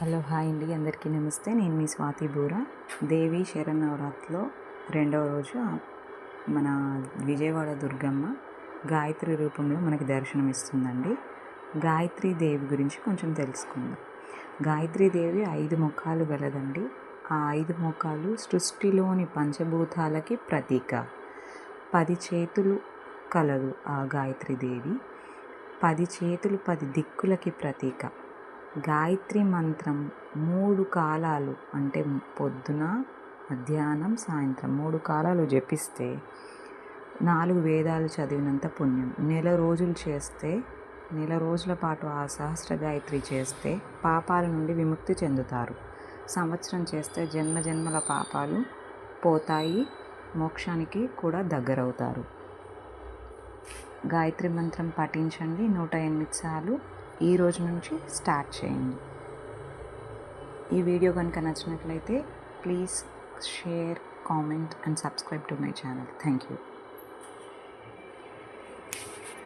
Hello hi అండి. అందరికీ నమస్తే. నేను మీ స్వాతి బూర. దేవి శరణవరాత్రిలో రెండవ రోజు మన విజయవాడ దుర్గమ్మ గాయత్రి రూపంలో మనకి దర్శనం ఇస్తుందండి. గాయత్రి దేవి గురించి కొంచెం తెలుసుకుందాం. గాయత్రి దేవి ఐదు ముఖాలు గలదండి. ఆ ఐదు ముఖాలు సృష్టిలోని పంచభూతాలకి ప్రతీక. పది చేతులు కలదు ఆ గాయత్రి దేవి. పది చేతులు పది దిక్కులకి ప్రతీక. గాయత్రి మంత్రం మూడు కాలాలు అంటే పొద్దున మధ్యాహ్నం సాయంత్రం మూడు కాలాలు జపిస్తే నాలుగు వేదాలు చదివినంత పుణ్యం. నెల రోజులు చేస్తే నెల రోజుల పాటు ఆ సహస్ర గాయత్రి చేస్తే పాపాల నుండి విముక్తి చెందుతారు. సంవత్సరం చేస్తే జన్మ జన్మల పాపాలు పోతాయి మోక్షానికి కూడా దగ్గరవుతారు. గాయత్రి మంత్రం పఠించండి. నూట ఎనిమిది సార్లు ఈ రోజు నుంచి స్టార్ట్ చేయండి. ఈ వీడియో కనుక నచ్చినట్లయితే please share comment and subscribe to my channel thank you